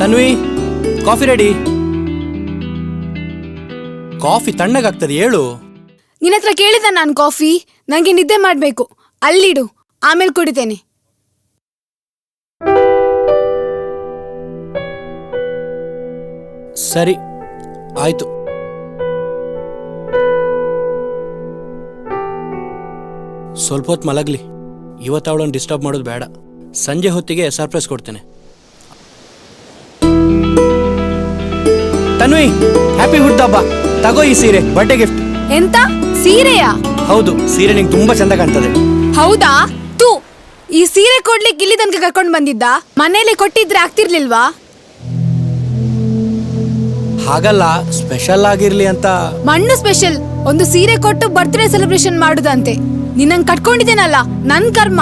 Tanvi coffee ready. Coffee ತಣ್ಣಗಾಗ್ತದೆ ಹೇಳು. ನಿನ್ನ ಹತ್ರ ಕೇಳಿದ ನಾನು ಕಾಫಿ? ನನಗೆ ನಿದ್ದೆ ಮಾಡಬೇಕು. ಅಲ್ಲಿಡು ಆಮೇಲೆ ಕುಡಿತೇನೆ. ಸರಿ ಆಯ್ತು. ಸ್ವಲ್ಪ ಹೊತ್ತು ಮಲಗ್ಲಿ ಇವತ್ತು ಅವಳನ್ನು ಡಿಸ್ಟರ್ಬ್ ಮಾಡೋದು ಬೇಡ. ಸಂಜೆ ಹೊತ್ತಿಗೆ ಸರ್ಪ್ರೈಸ್ ಕೊಡ್ತೇನೆ. ತನ್ವಿ ಹ್ಯಾಪಿ ಹುಡ್ ಹಬ್ಬ. ತಗೋ ಈ ಸೀರೆ ಬರ್ಡೇ ಗಿಫ್ಟ್ ಎಂತ? ಸೀರೆಯಾ? ಹೌದು ಸೀರೆ ನಿಂಗೆ ತುಂಬಾ ಚಂದ ಕಾಣ್ತದೆ. ಹೌದಾ? ತೂ ಈ ಸೀರೆ ಕೊಡ್ಲಿಕ್ಕೆ ಇಲ್ಲಿ ತನಕ ಕರ್ಕೊಂಡು ಬಂದಿದ್ದ? ಮನೇಲಿ ಕೊಟ್ಟಿದ್ರೆ ಆಗ್ತಿರ್ಲಿಲ್ವಾ? ಹಾಗಲ್ಲ ಸ್ಪೆಷಲ್ ಆಗಿರ್ಲಿ ಅಂತ. ಮಣ್ಣು ಸ್ಪೆಷಲ್ ಒಂದು ಸೀರೆ ಕೊಟ್ಟು ಬರ್ತ್ಡೇ ಸೆಲೆಬ್ರೇಷನ್ ಮಾಡುದಂತೆ. ನಿನ್ನಂಗ್ ಕಟ್ಕೊಂಡಿದ್ದೇನಲ್ಲ ನನ್ ಕರ್ಮ.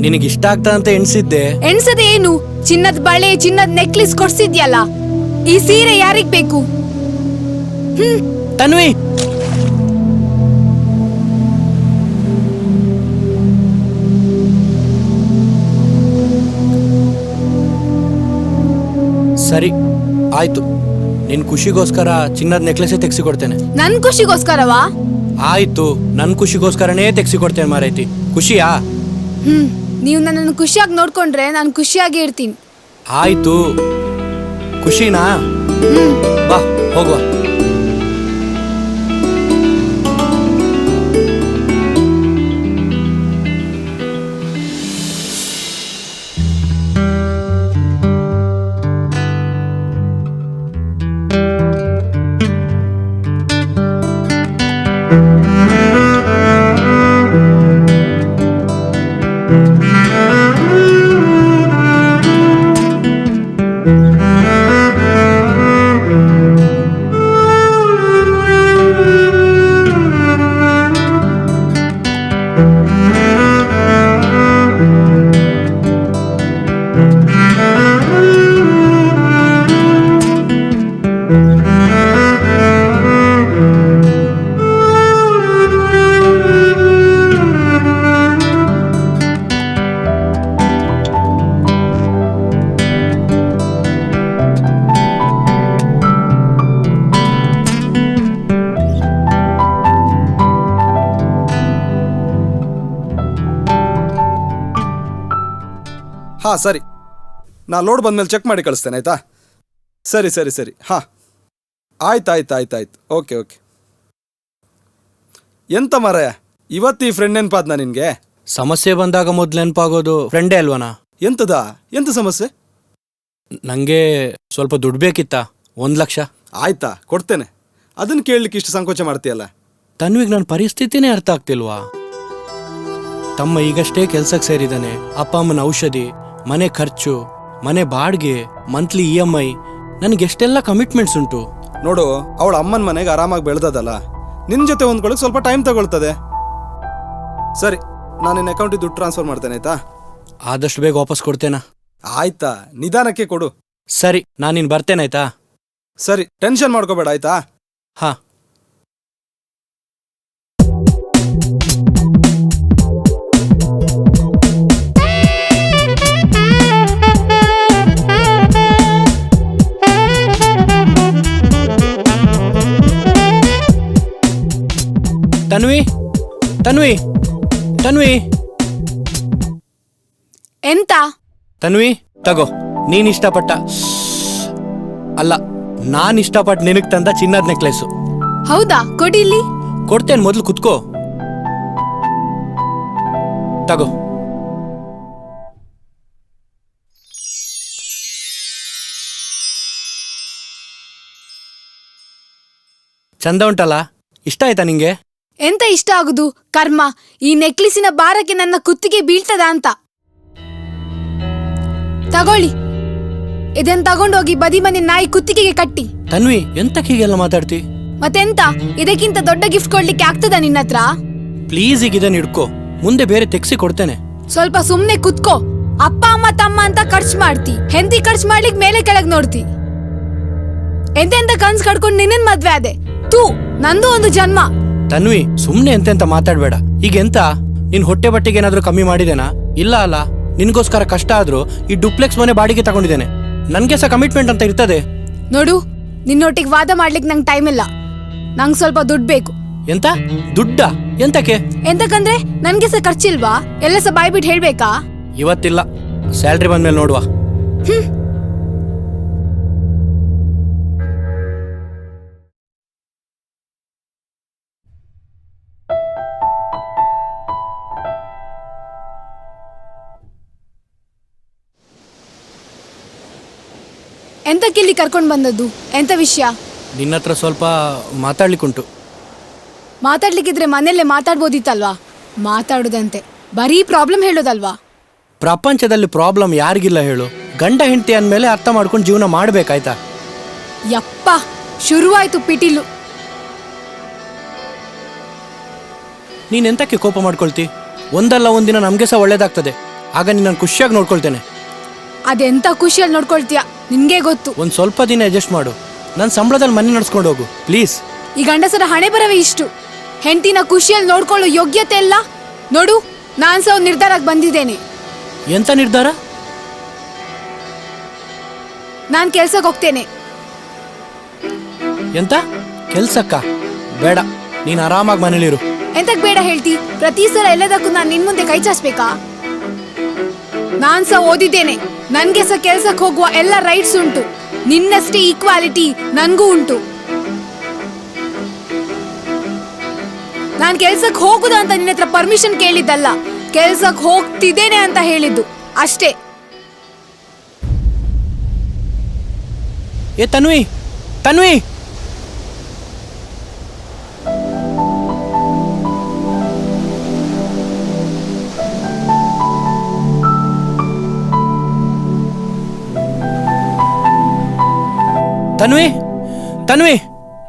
ನಿನಗೆ ಇಷ್ಟ ಆಗ್ತದಂತ ಎಣಿಸಿದ್ದೆ. ಎಣ್ಸದೆ ಏನು? ಚಿನ್ನದ ಬಳೆ ಚಿನ್ನದ ನೆಕ್ಲೆಸ್ ಕೊಡ್ಸಿದ್ಯಲ್ಲ. ಈ ಸೀರೆ ಯಾರಿಗ್ ಬೇಕು? ತನ್ವಿ! ಸರಿ ಆಯ್ತು. ನಿನ್ ಖುಷಿಗೋಸ್ಕರ ಚಿನ್ನದ ನೆಕ್ಲೆಸೇ ತೆಗ್ಸಿಕೊಡ್ತೇನೆ. ನನ್ ಖುಷಿಗೋಸ್ಕರವಾ? ಆಯ್ತು ನನ್ ಖುಷಿಗೋಸ್ಕರನೇ ತೆಗ್ಸಿಕೊಡ್ತೇನೆ ಮಾರೈತಿ. ಖುಷಿಯಾ? ಹ್ಮ್ ನೀವು ನನ್ನನ್ನು ಖುಷಿಯಾಗಿ ನೋಡ್ಕೊಂಡ್ರೆ ನಾನು ಖುಷಿಯಾಗಿ ಇರ್ತೀನಿ. ಆಯ್ತು. ಖುಷಿನಾ? ಹ್ಮ್. ಬಾ ಹೋಗುವ. ನಾ ಲೋಡ್ ಬಂದಮೇಲೆ ಚೆಕ್ ಮಾಡಿ ಕಳಿಸ್ತೇನೆ ಆಯಿತಾ? ಸರಿ ಸರಿ ಸರಿ. ಹಾಂ. ಆಯ್ತು ಆಯ್ತು ಆಯ್ತು ಆಯ್ತು. Okay okay. ಎಂತ ಮಾರಾಯ? ಇವತ್ತು ಈ ಫ್ರೆಂಡ್ ನೆನಪಾದ್ನ ನಿನಗೆ? ಸಮಸ್ಯೆ ಬಂದಾಗ ಮೊದ್ಲು ನೆನಪಾಗೋದು ಫ್ರೆಂಡೇ ಅಲ್ವನಾ? ಎಂತದ? ಎಂತ ಸಮಸ್ಯೆ? ನನಗೆ ಸ್ವಲ್ಪ ದುಡ್ಡು ಬೇಕಿತ್ತ? ಒಂದು ಲಕ್ಷ. ಆಯ್ತಾ? ಕೊಡ್ತೇನೆ. ಅದನ್ನು ಕೇಳಲಿಕ್ಕೆ ಇಷ್ಟು ಸಂಕೋಚ ಮಾಡ್ತೀಯಲ್ಲ? ತನ್ವಿಗ್ ನನ್ನ ಪರಿಸ್ಥಿತಿನೇ ಅರ್ಥ ಆಗ್ತಿಲ್ವಾ? ತಮ್ಮ ಈಗಷ್ಟೇ ಕೆಲ್ಸಕ್ಕೆ ಸೇರಿದ್ದಾನೆ ಅಪ್ಪ ಅಮ್ಮನ ಔಷಧಿ ಮನೆ ಖರ್ಚು ಮನೆ ಬಾಡಿಗೆ ಮಂತ್ಲಿ ಇ ಎಂ ಐ ನನಗೆ ಎಷ್ಟೆಲ್ಲ ಕಮಿಟ್ಮೆಂಟ್ಸ್ ಉಂಟು. ನೋಡು ಅವಳ ಅಮ್ಮನ ಮನೆಗೆ ಆರಾಮಾಗಿ ಬೆಳೆದದಲ್ಲ. ನಿನ್ನ ಜೊತೆ ಹೊಂದ್ಕೊಳ್ಳೋಕೆ ಸ್ವಲ್ಪ ಟೈಮ್ ತಗೊಳ್ತದೆ. ಸರಿ ನಾನು ನಿನ್ನ ಅಕೌಂಟಿಗೆ ದುಡ್ಡು ಟ್ರಾನ್ಸ್ಫರ್ ಮಾಡ್ತೇನೆ ಆಯ್ತಾ? ಆದಷ್ಟು ಬೇಗ ವಾಪಸ್ ಕೊಡ್ತೇನಾ? ಆಯ್ತಾ ನಿಧಾನಕ್ಕೆ ಕೊಡು. ಸರಿ ನಾನು ನಾನಿನ್ ಬರ್ತೇನಾಯ್ತಾ ಸರಿ ಟೆನ್ಷನ್ ಮಾಡ್ಕೋಬೇಡ ಆಯ್ತಾ? ಹಾ. ತನ್ವಿ? ತನ್ವಿ? ತನ್ವಿ? ಎಂತ? ತನ್ವಿ ತಗೋ ನೀನ್ ಇಷ್ಟಪಟ್ಟ ಅಲ್ಲ ನಾನ್ ಇಷ್ಟಪಟ್ಟು ನಿನಗ್ ತಂದ ಚಿನ್ನದ ನೆಕ್ಲೆಸ್. ಹೌದಾ? ಕೊಡಿ ಇಲ್ಲಿ. ಕೊಡ್ತೇನೆ ಮೊದ್ಲು ಕುತ್ಕೋ. ತಗೋ. ಚಂದ ಉಂಟಲ್ಲ? ಇಷ್ಟ ಆಯ್ತಾ ನಿಂಗೆ? ಎಂತ ಇಷ್ಟ ಆಗುದು? ಕರ್ಮ ಈ ನೆಕ್ಲಿಸಿನ ಭಾರಕ್ಕೆ ನನ್ನ ಕುತ್ತಿಗೆ ಬೀಳ್ತದ ಅಂತ. ತಗೊಳ್ಳಿ. ಇದನ್ ತಗೊಂಡೋಗಿ ಬದಿ ಮನೆ ನಾಯಿ ಕುತ್ತಿಗೆಗೆ ಕಟ್ಟಿ. ತನ್ವಿ ಎಂತಕ್ಕೆ ಹೀಗೆಲ್ಲ ಮಾತಾಡ್ತಿ? ಮತ್ತೆಂತ? ಇದಕ್ಕಿಂತ ದೊಡ್ಡ ಗಿಫ್ಟ್ ಕೊಡ್ಲಿಕ್ಕೆ ಆಗ್ತದ ನಿನ್ನ ಹತ್ರ? ಪ್ಲೀಸ್ ಈಗ ಇದನ್ನ ಇಡ್ಕೋ ಮುಂದೆ ಬೇರೆ ತೆಗ್ಸಿ ಕೊಡ್ತೇನೆ. ಸ್ವಲ್ಪ ಸುಮ್ನೆ ಕುತ್ಕೋ. ಅಪ್ಪ ಅಮ್ಮ ತಮ್ಮ ಅಂತ ಖರ್ಚು ಮಾಡ್ತಿ. ಹೆಂಡತಿ ಖರ್ಚು ಮಾಡ್ಲಿಕ್ಕೆ ಮೇಲೆ ಕೆಳಗ್ ನೋಡ್ತಿ. ಎಂತೆಂತ ಕನ್ಸ್ ಕಡ್ಕೊಂಡು ನಿನ್ನ ಮದ್ವೆ ಆದೆ? ತೂ ನಂದು ಒಂದು ಜನ್ಮ. ತನ್ವಿ ಸುಮ್ನೆ ಎಂತೆಂತ ಮಾತಾಡ್ಬೇಡ. ಈಗ ಎಂತ ನಿನ್ ಹೊಟ್ಟೆ ಬಟ್ಟೆಗೆ ಏನಾದ್ರೂ ಕಮ್ಮಿ ಮಾಡಿದೇನಾ? ಇಲ್ಲ ಅಲ್ಲ. ನಿನ್ಗೋಸ್ಕರ ಕಷ್ಟ ಆದ್ರೂ ಈ ಡುಪ್ಲೆಕ್ಸ್ ಮನೆ ಬಾಡಿಗೆ ತಗೊಂಡಿದ್ದೇನೆ. ನನ್ಗೆ ಸಹ ಕಮಿಟ್ಮೆಂಟ್ ಅಂತ ಇರ್ತದೆ. ನೋಡು ನಿನ್ನೊಟ್ಟಿಗೆ ವಾದ ಮಾಡ್ಲಿಕ್ಕೆ ನಂಗೆ ಟೈಮ್ ಇಲ್ಲ. ನಂಗೆ ಸ್ವಲ್ಪ ದುಡ್ಡು ಬೇಕು. ಎಂತ? ದುಡ್ಡ? ಎಂತಕ್ಕೆ? ಎಂತಕಂದ್ರೆ ನನ್ಗೆ ಸಹ ಖರ್ಚಿಲ್ವಾ? ಎಲ್ಲ ಸಹ ಬಾಯ್ಬಿಟ್ಟು ಹೇಳ್ಬೇಕಾ? ಇವತ್ತಿಲ್ಲ. ಸ್ಯಾಲ್ರಿ ಬಂದ್ಮೇಲೆ ನೋಡುವ. ಎಂತಕ್ಕಿಲ್ಲಿ ಕರ್ಕೊಂಡು ಬಂದದ್ದು? ಎಂತ ವಿಷಯ? ನಿನ್ನ ಹತ್ರ ಸ್ವಲ್ಪ ಮಾತಾಡ್ಲಿಕ್ಕುಂಟು. ಮಾತಾಡ್ಲಿಕ್ಕಿದ್ರೆ ಮನೆಯಲ್ಲೇ ಮಾತಾಡ್ಬೋದಿತ್ತಲ್ವಾ? ಮಾತಾಡುದಂತೆ. ಬರೀ ಪ್ರಾಬ್ಲಮ್ ಹೇಳೋದಲ್ವಾ? ಪ್ರಪಂಚದಲ್ಲಿ ಪ್ರಾಬ್ಲಮ್ ಯಾರಿಗಿಲ್ಲ ಹೇಳು. ಗಂಡ ಹೆಂಡತಿ ಅಂದಮೇಲೆ ಅರ್ಥ ಮಾಡ್ಕೊಂಡು ಜೀವನ ಮಾಡ್ಬೇಕಾಯ್ತಾ? ಯಪ್ಪ ಶುರುವಾಯ್ತು ಪಿಟೀಲು. ನೀನ್ ಎಂತಕ್ಕೆ ಕೋಪ ಮಾಡ್ಕೊಳ್ತಿ? ಒಂದಲ್ಲ ಒಂದಿನ ನಮ್ಗೆ ಸಹ ಒಳ್ಳೇದಾಗ್ತದೆ. ಆಗ ನಿನ್ನ ಖುಷಿಯಾಗಿ ನೋಡ್ಕೊಳ್ತೇನೆ. ಅದೆಂತ ಖುಷಿಯಲ್ಲಿ ನೋಡ್ಕೊಳ್ತೀಯ? ನಿನ್ಗೆ ಗೊತ್ತು. ಒಂದ್ ಸ್ವಲ್ಪ ದಿನ ಅಡ್ಜಸ್ಟ್ ಮಾಡು. ನನ್ನ ಸಂಬಳದಲ್ಲಿ ಮನೆ ನಡ್ಸ್ಕೊಂಡು ಹೋಗು. ಪ್ಲೀಸ್ ಈ ಗಂಡಸರ ಹಣೆ ಬರವೇ ಇಷ್ಟು. ಹೆಂಡತಿನ ಖುಷಿಯಲ್ಲಿ ನೋಡ್ಕೊಳ್ಳೋ ಯೋಗ್ಯತೆ ಇಲ್ಲ. ನೋಡು ನಾನ್ ಸಹ ಒಂದ್ ನಿರ್ಧಾರಕ್ಕೆ ಬಂದಿದ್ದೇನೆ. ಎಂತ ನಿರ್ಧಾರ? ನಾನ್ ಕೆಲ್ಸಕ್ಕೆ ಹೋಗ್ತೇನೆ. ಎಂತ? ಕೆಲ್ಸಕ್ಕ? ಬೇಡ. ನೀನ್ ಆರಾಮಾಗಿ ಮನೇಲಿರು. ಎಂತಕ್ ಬೇಡ ಹೇಳ್ತಿ? ಪ್ರತಿ ಸಲ ಎಲ್ಲದಕ್ಕೂ ನಾನ್ ನಿನ್ ಮುಂದೆ ಕೈ ಚಾಚ್ಬೇಕಾ? ನಾನ್ ಸಹ ಓದಿದ್ದೇನೆ. ನನ್ಗೆ ಸಹ ಕೆಲ್ಸಕ್ಕೆ ಹೋಗುವ ಎಲ್ಲ ರೈಟ್ಸ್ ಉಂಟು. ನಿನ್ನಷ್ಟೇ ಈಕ್ವಾಲಿಟಿ ನನ್ಗೂ ಉಂಟು. ನಾನು ಕೆಲ್ಸಕ್ಕೆ ಹೋಗುದು ಅಂತ ನಿನ್ನ ಹತ್ರ ಪರ್ಮಿಷನ್ ಕೇಳಿದ್ದಲ್ಲ. ಕೆಲ್ಸಕ್ಕೆ ಹೋಗ್ತಿದ್ದೇನೆ ಅಂತ ಹೇಳಿದ್ದು. ಅಷ್ಟೇ. ಏ, ತನ್ವಿ ತನ್ವಿ! ತನ್ವಿ ತನ್ವಿ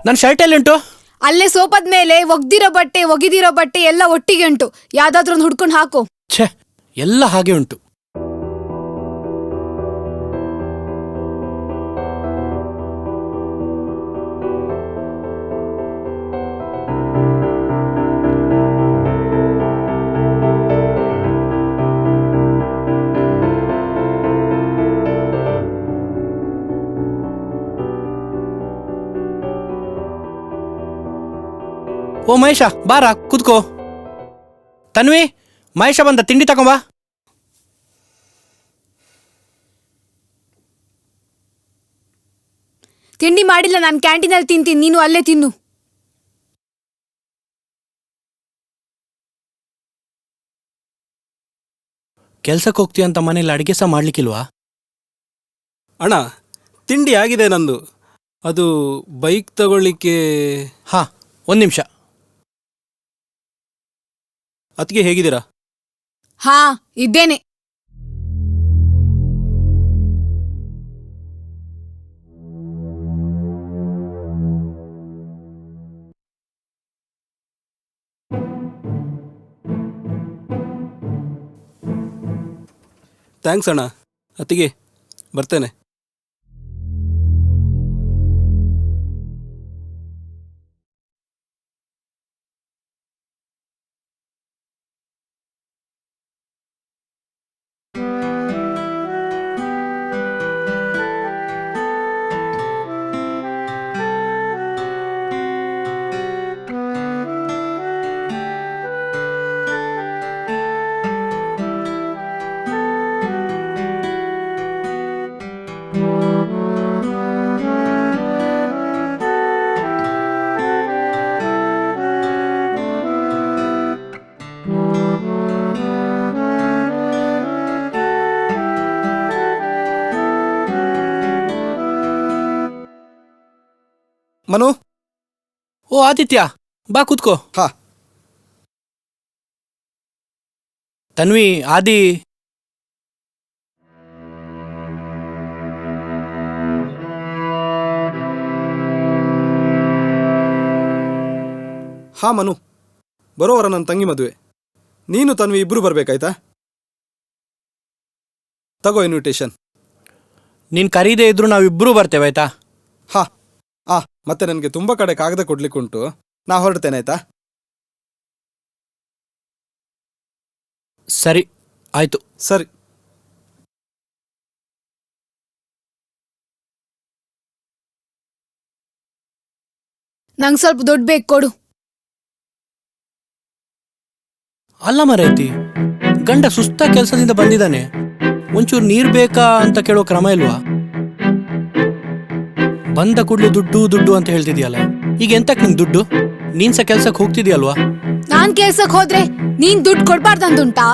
ನನ್ನ ಶರ್ಟ್ ಎಲ್ಲಿ ಉಂಟು? ಅಲ್ಲೇ ಸೋಪದ ಮೇಲೆ ಒಗ್ದಿರೋ ಬಟ್ಟೆ ಒಗಿದಿರೋ ಬಟ್ಟೆ ಎಲ್ಲ ಒಟ್ಟಿಗೆ ಉಂಟು. ಯಾವ್ದಾದ್ರು ಒಂದು ಹುಡ್ಕೊಂಡು ಹಾಕು. ಛೇ ಎಲ್ಲ ಹಾಗೆ ಉಂಟು. ಓ ಮಹೇಶ ಬಾರ ಕೂತ್ಕೋ. ತನ್ವಿ ಮಹೇಶ ಬಂದ ತಿಂಡಿ ತಗೊಂಬಾ. ತಿಂಡಿ ಮಾಡಿಲ್ಲ ನಾನು ಕ್ಯಾಂಟೀನಲ್ಲಿ ತಿಂತೀನಿ ನೀನು ಅಲ್ಲೇ ತಿನ್ನು. ಕೆಲ್ಸಕ್ಕೆ ಹೋಗ್ತೀಯ ಅಂತ ಮನೇಲಿ ಅಡುಗೆ ಸಹ ಮಾಡ್ಲಿಕ್ಕಿಲ್ವಾ? ಅಣ್ಣ ತಿಂಡಿ ಆಗಿದೆ ನಂದು. ಅದು ಬೈಕ್ ತಗೊಳ್ಳಿಕ್ಕೆ ಹಾ ಒಂದು ನಿಮಿಷ. ಅದಕ್ಕೆ ಹೇಗಿದ್ದೀರಾ? ಹಾ ಇದ್ದೇನೆ. ಥ್ಯಾಂಕ್ಸ್ ಅಣ್ಣ. ಅತ್ತಿಗೆ ಬರ್ತೇನೆ. ಮನು? ಓ ಆದಿತ್ಯ ಬಾ ಕೂತ್ಕೋ. ಹಾ. ತನ್ವಿ ಆದಿ. ಹಾ ಮನು. ಬರೋವರ ನನ್ನ ತಂಗಿ ಮದುವೆ. ನೀನು ತನ್ವಿ ಇಬ್ಬರು ಬರ್ಬೇಕಾಯ್ತಾ? ತಗೋ ಇನ್ವಿಟೇಷನ್ ನೀನ್ ಕರೀದೇ ಇದ್ರು ನಾವಿಬ್ರು ಬರ್ತೇವೆ ಆಯ್ತಾ? ಹಾ. ಮತ್ತೆ ನನಗೆ ತುಂಬ ಕಡೆ ಕಾಗದ ಕೊಡ್ಲಿಕ್ಕುಂಟು ನಾ ಹೊರಡ್ತೇನೆ ಆಯ್ತಾ? ಸರಿ ಆಯ್ತು. ಸರಿ. ನಂಗೆ ಸ್ವಲ್ಪ ದುಡ್ಡು ಬೇಕು ಕೊಡು. ಅಲ್ಲ ಮರೈತಿ ಗಂಡ ಸುಸ್ತ ಕೆಲಸದಿಂದ ಬಂದಿದ್ದಾನೆ. ಒಂಚೂರು ನೀರ್ ಬೇಕಾ ಅಂತ ಕೇಳೋ ಕ್ರಮ ಇಲ್ವಾ? ಬಂದ ಕೂಡ್ಲೆ ದುಡ್ಡು ದುಡ್ಡು ಅಂತ ಹೇಳ್ತಿದ್ಯಲ್ಲ? ಈಗ ಎಂತಕ್ ನಿಂಗ್ ದುಡ್ಡು? ನೀನ್ಸ ಕೆಲ್ಸಕ್ ಕೆಲ್ಸಕ್ಕೆ ಹೋಗ್ತಿದ್ಯಲ್ವಾ? ನಾನ್ ಕೆಲ್ಸಕ್ ಹೋದ್ರೆ ನೀನ್ ದುಡ್ಡು ಕೊಡ್ಬಾರ್ದಂದುಂಟಾ?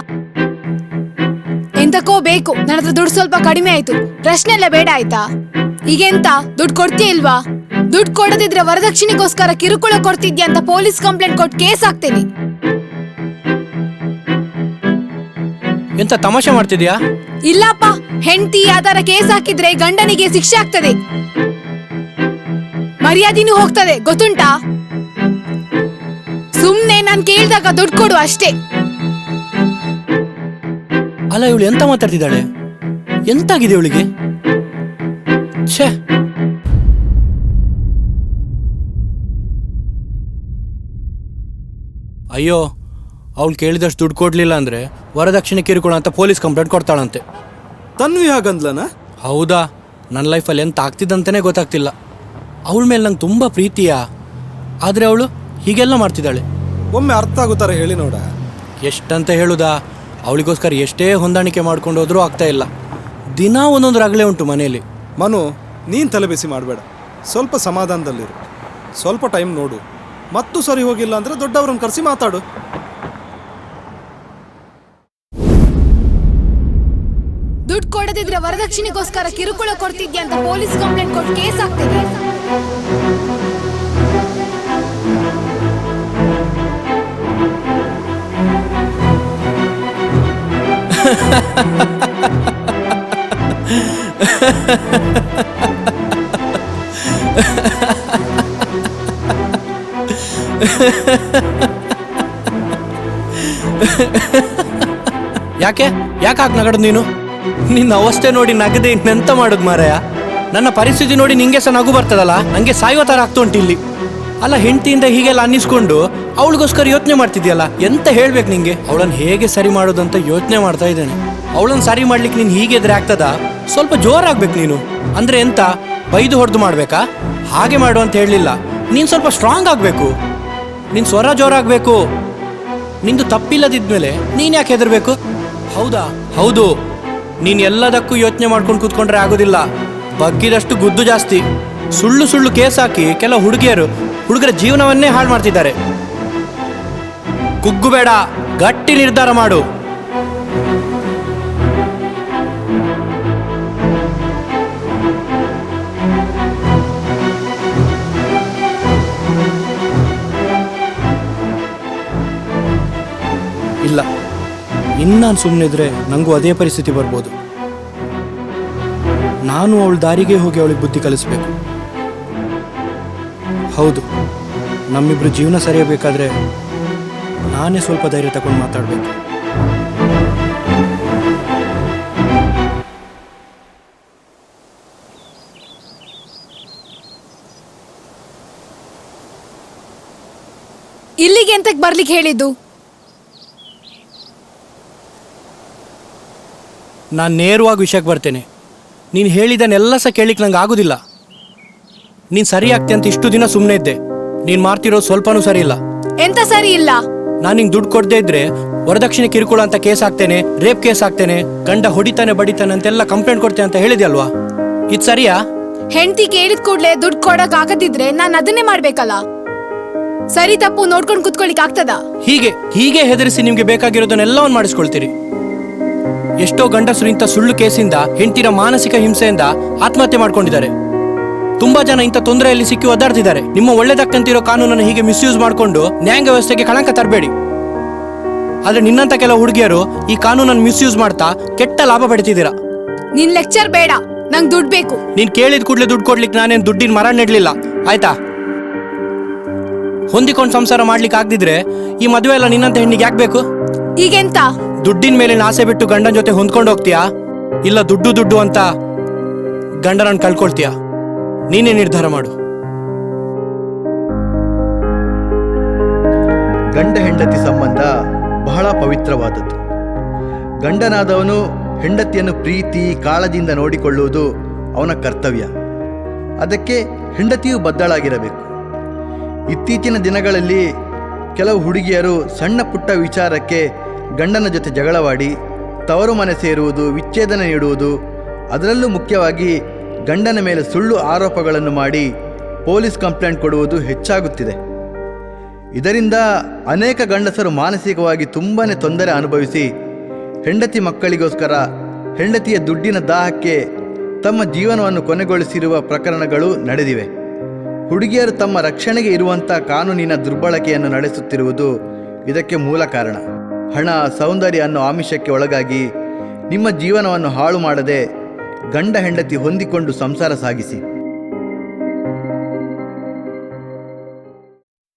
ಎಂತಕೋ ಬೇಕು ನನ್ನ ಹತ್ರ ದುಡ್ಡು ಸ್ವಲ್ಪ ಕಡಿಮೆ ಆಯ್ತು ಪ್ರಶ್ನೆ ಎಲ್ಲ ಬೇಡ ಆಯ್ತಾ? ಈಗೆಂತ ದುಡ್ಡು ಕೊಡ್ತೀಯ ಇಲ್ವಾ? ದುಡ್ಡು ಕೊಡದಿದ್ರೆ ವರದಕ್ಷಿಣೆಗೋಸ್ಕರ ಕಿರುಕುಳ ಕೊಡ್ತಿದ್ಯಾ ಅಂತ ಪೊಲೀಸ್ ಕಂಪ್ಲೇಂಟ್ ಕೊಟ್ಟು ಕೇಸ್ ಹಾಕ್ತೇನೆ. ಎಂತ ತಮಾಷೆ ಮಾಡ್ತಿದ್ಯಾ? ಇಲ್ಲಪ್ಪ ಹೆಂಡತಿ ಅದರ ಕೇಸ್ ಹಾಕಿದ್ರೆ ಗಂಡನಿಗೆ ಶಿಕ್ಷೆ ಆಗ್ತದೆ. ಮರ್ಯಾದಿನೂ ಹೋಗ್ತದೆ ಗೊತ್ತುಂಟಾ? ಸುಮ್ನೆ ನಾನ್ ಕೇಳಿದಾಗ ದುಡ್ಡು ಕೊಡು ಅಷ್ಟೇ. ಅಲ್ಲ ಇವಳು ಎಂತ ಮಾತಾಡ್ತಿದ್ದಾಳೆ? ಎಂತಾಗಿದೆ ಇವಳಿಗೆ? ಛೇ! ಅಯ್ಯೋ ಅವಳು ಕೇಳಿದಷ್ಟು ದುಡ್ಡು ಕೊಡ್ಲಿಲ್ಲ ಅಂದ್ರೆ ವರದಕ್ಷಿಣೆ ಕಿರುಕುಳ ಅಂತ ಪೊಲೀಸ್ ಕಂಪ್ಲೇಂಟ್ ಕೊಡ್ತಾಳಂತೆ. ತನ್ವಿ ಹಾಗಂದ್ಲನ? ಹೌದಾ ನನ್ನ ಲೈಫಲ್ಲಿ ಎಂತ ಆಗ್ತಿದ್ದಂತನೇ ಗೊತ್ತಾಗ್ತಿಲ್ಲ. ಅವಳ ಮೇಲೆ ನಂಗೆ ತುಂಬ ಪ್ರೀತಿಯ? ಆದರೆ ಅವಳು ಹೀಗೆಲ್ಲ ಮಾಡ್ತಿದ್ದಾಳೆ. ಒಮ್ಮೆ ಅರ್ಥ ಆಗುತ್ತಾರೆ ಹೇಳಿ ನೋಡ. ಎಷ್ಟಂತ ಹೇಳುದಾ? ಅವಳಿಗೋಸ್ಕರ ಎಷ್ಟೇ ಹೊಂದಾಣಿಕೆ ಮಾಡ್ಕೊಂಡು ಹೋದ್ರೂ ಆಗ್ತಾ ಇಲ್ಲ. ದಿನ ಒಂದೊಂದು ರಗಳೆ ಉಂಟು ಮನೆಯಲ್ಲಿ. ಮನು ನೀನು ತಲೆಬಿಸಿ ಮಾಡಬೇಡ. ಸ್ವಲ್ಪ ಸಮಾಧಾನದಲ್ಲಿರು. ಸ್ವಲ್ಪ ಟೈಮ್ ನೋಡು. ಮತ್ತು ಸರಿ ಹೋಗಿಲ್ಲ ಅಂದರೆ ದೊಡ್ಡವ್ರನ್ನ ಕರೆಸಿ ಮಾತಾಡು. ದುಡ್ಡು ಕೊಡದಿದ್ರೆ ವರದಕ್ಷಿಣೆಗೋಸ್ಕರ ಕಿರುಕುಳ ಕೊಡ್ತಿದ್ಯಾ ಅಂತ ಪೊಲೀಸ್ ಕಂಪ್ಲೇಂಟ್ ಕೊಟ್ಟು ಕೇಸ್ ಹಾಕ್ತೇನೆ ಯಾಕೆ? ಯಾಕೆ ಹಾಕಿ ನಗಡು ನೀನು? ನಿನ್ನ ಅವಸ್ಥೆ ನೋಡಿ ನಗದೆ ಇನ್ನೆಂತ ಮಾಡುದು ಮಾರಾಯ? ನನ್ನ ಪರಿಸ್ಥಿತಿ ನೋಡಿ ನಿಂಗೆ ಸಹ ನಗು ಬರ್ತದಲ್ಲ? ನಂಗೆ ಸಾಯೋ ಥರ ಆಗ್ತಾ ಉಂಟು ಇಲ್ಲಿ. ಅಲ್ಲ, ಹೆಂಡತಿಯಿಂದ ಹೀಗೆಲ್ಲ ಅನ್ನಿಸ್ಕೊಂಡು ಅವಳಿಗೋಸ್ಕರ ಯೋಚನೆ ಮಾಡ್ತಿದ್ಯಲ್ಲ? ಎಂತ ಹೇಳ್ಬೇಕು ನಿಂಗೆ? ಅವಳನ್ನ ಹೇಗೆ ಸರಿ ಮಾಡೋದಂತ ಯೋಚನೆ ಮಾಡ್ತಾ ಇದ್ದೇನೆ. ಅವಳನ್ನ ಸರಿ ಮಾಡ್ಲಿಕ್ಕೆ ನೀನು ಹೀಗೆ ಎದ್ರೆ ಆಗ್ತದಾ ಸ್ವಲ್ಪ ಜೋರಾಗ್ಬೇಕು ನೀನು. ಅಂದ್ರೆ ಎಂತ? ಬೈದು ಹೊಡೆದು ಮಾಡ್ಬೇಕಾ? ಹಾಗೆ ಮಾಡು ಅಂತ ಹೇಳಲಿಲ್ಲ. ನೀನು ಸ್ವಲ್ಪ ಸ್ಟ್ರಾಂಗ್ ಆಗಬೇಕು. ನಿನ್ ಸ್ವರ ಜೋರಾಗಬೇಕು. ನಿಂದು ತಪ್ಪಿಲ್ಲದಿದ್ಮೇಲೆ ನೀನು ಯಾಕೆ ಹೆದರ್ಬೇಕು? ಹೌದಾ? ಹೌದು. ನೀನು ಎಲ್ಲದಕ್ಕೂ ಯೋಚನೆ ಮಾಡ್ಕೊಂಡು ಕೂತ್ಕೊಂಡ್ರೆ ಆಗೋದಿಲ್ಲ. ಬಗ್ಗಿದಷ್ಟು ಗುದ್ದು ಜಾಸ್ತಿ. ಸುಳ್ಳು ಸುಳ್ಳು ಕೇಸ್ ಹಾಕಿ ಕೆಲ ಹುಡುಗಿಯರು ಹುಡುಗರ ಜೀವನವನ್ನೇ ಹಾಳು ಮಾಡ್ತಿದ್ದಾರೆ. ಕುಗ್ಗು ಬೇಡ, ಗಟ್ಟಿ ನಿರ್ಧಾರ ಮಾಡು. ಇಲ್ಲ ಇನ್ನಾನು ಸುಮ್ಮನಿದ್ರೆ ನನಗೂ ಅದೇ ಪರಿಸ್ಥಿತಿ ಬರ್ಬೋದು. ನಾನು ಅವಳ ದಾರಿಗೆ ಹೋಗಿ ಅವಳಿಗೆ ಬುದ್ಧಿ ಕಲಿಸ್ಬೇಕು. ಹೌದು, ನಮ್ಮಿಬ್ರು ಜೀವನ ಸರಿಯಬೇಕಾದ್ರೆ ನಾನೇ ಸ್ವಲ್ಪ ಧೈರ್ಯ ತಗೊಂಡು ಮಾತಾಡಬೇಕು. ಇಲ್ಲಿಗೆ ಎಂತಕ್ಕೆ ಬರ್ಲಿಕ್ಕೆ ಹೇಳಿದ್ದು? ನಾನು ನೇರವಾಗಿ ವಿಷಯಕ್ಕೆ ಬರ್ತೇನೆ. ನೀನು ಹೇಳಿದನ್ನೆಲ್ಲ ಸಹ ಕೇಳಿಕ್ ನಂಗೆ ಆಗುದಿಲ್ಲ. ನೀನು ಸರಿ ಆಗ್ತೆ ಅಂತ ಇಷ್ಟು ದಿನ ಸುಮ್ಮನೆ ಇದ್ದೆ. ನೀನು ಮಾಡ್ತಿರೋ ಸ್ವಲ್ಪನೂ ಸರಿ ಇಲ್ಲ. ಎಂತ ಸರಿ ಇಲ್ಲ? ನಾನು ನಿಂಗೆ ದುಡ್ಡು ಕೊಡದೇ ಇದ್ರೆ ವರದಕ್ಷಿಣೆ ಕಿರುಕುಳ ಅಂತ ಕೇಸ್ ಹಾಕ್ತೇನೆ ರೇಪ್ ಕೇಸ್ ಹಾಕ್ತೇನೆ ಗಂಡ ಹೊಡಿತಾನೆ ಬಡಿತಾನೆ ಅಂತೆಲ್ಲ ಕಂಪ್ಲೇಂಟ್ ಕೊಡ್ತೇನೆ ಅಂತ ಹೇಳಿದೆ ಅಲ್ವಾ ಇದು ಸರಿಯಾ? ಹೆಂಡತಿ ಕೇಳಿದ ಕೂಡ್ಲೆ ದುಡ್ಡು ಕೊಡಕ್ ಆಗದಿದ್ರೆ ನಾನ್ ಅದನ್ನೇ ಮಾಡ್ಬೇಕಲ್ಲ? ಸರಿ ತಪ್ಪು ನೋಡ್ಕೊಂಡು ಕುತ್ಕೊಳಿಕ್ ಆಗ್ತದ? ಹೀಗೆ ಹೀಗೆ ಹೆದರಿಸಿ ನಿಮ್ಗೆ ಬೇಕಾಗಿರೋದನ್ನೆಲ್ಲವನ್ನು ಮಾಡಿಸ್ಕೊಳ್ತೀರಿ. ಎಷ್ಟೋ ಗಂಡಸರು ಇಂಥ ಸುಳ್ಳು ಕೇಸಿಂದ ಹೆಂಡತಿನ ಮಾನಸಿಕ ಹಿಂಸೆಯಿಂದ ಆತ್ಮಹತ್ಯೆ ಮಾಡ್ಕೊಂಡಿದ್ದಾರೆ. ತುಂಬಾ ಜನ ಇಂಥ ತೊಂದರೆಯಲ್ಲಿ ಸಿಕ್ಕಿ ಒದ್ದಾಡ್ತಿದ್ದಾರೆ. ನಿಮ್ಮ ಒಳ್ಳೆದಕ್ಕಂತಿರೋ ಕಾನೂನನ್ನು ಹೀಗೆ ಮಿಸ್ಯೂಸ್ ಮಾಡಿಕೊಂಡು ನ್ಯಾಯ ವ್ಯವಸ್ಥೆಗೆ ಕಳಂಕ ತರಬೇಡಿ. ಆದ್ರೆ ನಿನ್ನಂತ ಕೆಲವು ಹುಡುಗಿಯರು ಈ ಕಾನೂನನ್ನು ಮಿಸ್ಯೂಸ್ ಮಾಡ್ತಾ ಕೆಟ್ಟ ಲಾಭ ಪಡಿತಿದ್ದೀರಾ? ನಿನ್ ಲೆಕ್ಚರ್ ಬೇಡ ನಂಗೆ ದುಡ್ಡು ಬೇಕು. ನೀನ್ ಕೇಳಿದ ಕೂಡಲೇ ದುಡ್ಡು ಕೊಡ್ಲಿಕ್ಕೆ ನಾನೇನು ದುಡ್ಡಿನ ಮರ ನೆಡ್ಲಿಲ್ಲ. ಆಯ್ತಾ? ಹೊಂದಿಕೊಂಡು ಸಂಸಾರ ಮಾಡ್ಲಿಕ್ಕೆ ಆಗದಿದ್ರೆ ಈ ಮದುವೆ ಎಲ್ಲ ನಿನ್ನಂತ ಹೆಣ್ಣಿಗೆ ಯಾಕೆ ಬೇಕು? ಈಗೆಂತ? ದುಡ್ಡಿನ ಮೇಲೆ ಆಸೆ ಬಿಟ್ಟು ಗಂಡನ ಜೊತೆ ಹೊಂದ್ಕೊಂಡು ಹೋಗ್ತೀಯಾ? ಇಲ್ಲ ದುಡ್ಡು ದುಡ್ಡು ಅಂತ ಗಂಡನನ್ನು ಕಳ್ಕೊಳ್ತೀಯ? ನೀನೇ ನಿರ್ಧಾರ ಮಾಡು. ಗಂಡ ಹೆಂಡತಿ ಸಂಬಂಧ ಬಹಳ ಪವಿತ್ರವಾದದ್ದು. ಗಂಡನಾದವನು ಹೆಂಡತಿಯನ್ನು ಪ್ರೀತಿ, ಕಾಳಜಿಯಿಂದ ನೋಡಿಕೊಳ್ಳುವುದು ಅವನ ಕರ್ತವ್ಯ. ಅದಕ್ಕೆ ಹೆಂಡತಿಯು ಬದ್ದಳಾಗಿರಬೇಕು ಇತ್ತೀಚಿನ ದಿನಗಳಲ್ಲಿ ಕೆಲವು ಹುಡುಗಿಯರು ಸಣ್ಣ ಪುಟ್ಟ ವಿಚಾರಕ್ಕೆ ಗಂಡನ ಜೊತೆ ಜಗಳವಾಡಿ, ತವರು ಮನೆ ಸೇರುವುದು ವಿಚ್ಛೇದನ ನೀಡುವುದು, ಅದರಲ್ಲೂ ಮುಖ್ಯವಾಗಿ ಗಂಡನ ಮೇಲೆ ಸುಳ್ಳು ಆರೋಪಗಳನ್ನು ಮಾಡಿ ಪೊಲೀಸ್ ಕಂಪ್ಲೇಂಟ್ ಕೊಡುವುದು ಹೆಚ್ಚಾಗುತ್ತಿದೆ. ಇದರಿಂದ ಅನೇಕ ಗಂಡಸರು ಮಾನಸಿಕವಾಗಿ ತುಂಬಾ ತೊಂದರೆ ಅನುಭವಿಸಿ ಹೆಂಡತಿ ಮಕ್ಕಳಿಗೋಸ್ಕರ ಹೆಂಡತಿಯ ದುಡ್ಡಿನ ದಾಹಕ್ಕೆ ತಮ್ಮ ಜೀವನವನ್ನು ಕೊನೆಗೊಳಿಸಿರುವ ಪ್ರಕರಣಗಳು ನಡೆದಿವೆ. ಹುಡುಗಿಯರು ತಮ್ಮ ರಕ್ಷಣೆಗೆ ಇರುವಂಥ ಕಾನೂನಿನ ದುರ್ಬಳಕೆಯನ್ನು ನಡೆಸುತ್ತಿರುವುದು ಇದಕ್ಕೆ ಮೂಲ ಕಾರಣ. ಹಣ, ಸೌಂದರ್ಯ ಅನ್ನೋ ಆಮಿಷಕ್ಕೆ ಒಳಗಾಗಿ ನಿಮ್ಮ ಜೀವನವನ್ನು ಹಾಳು ಮಾಡದೆ ಗಂಡ ಹೆಂಡತಿ ಹೊಂದಿಕೊಂಡು ಸಂಸಾರ ಸಾಗಿಸಿ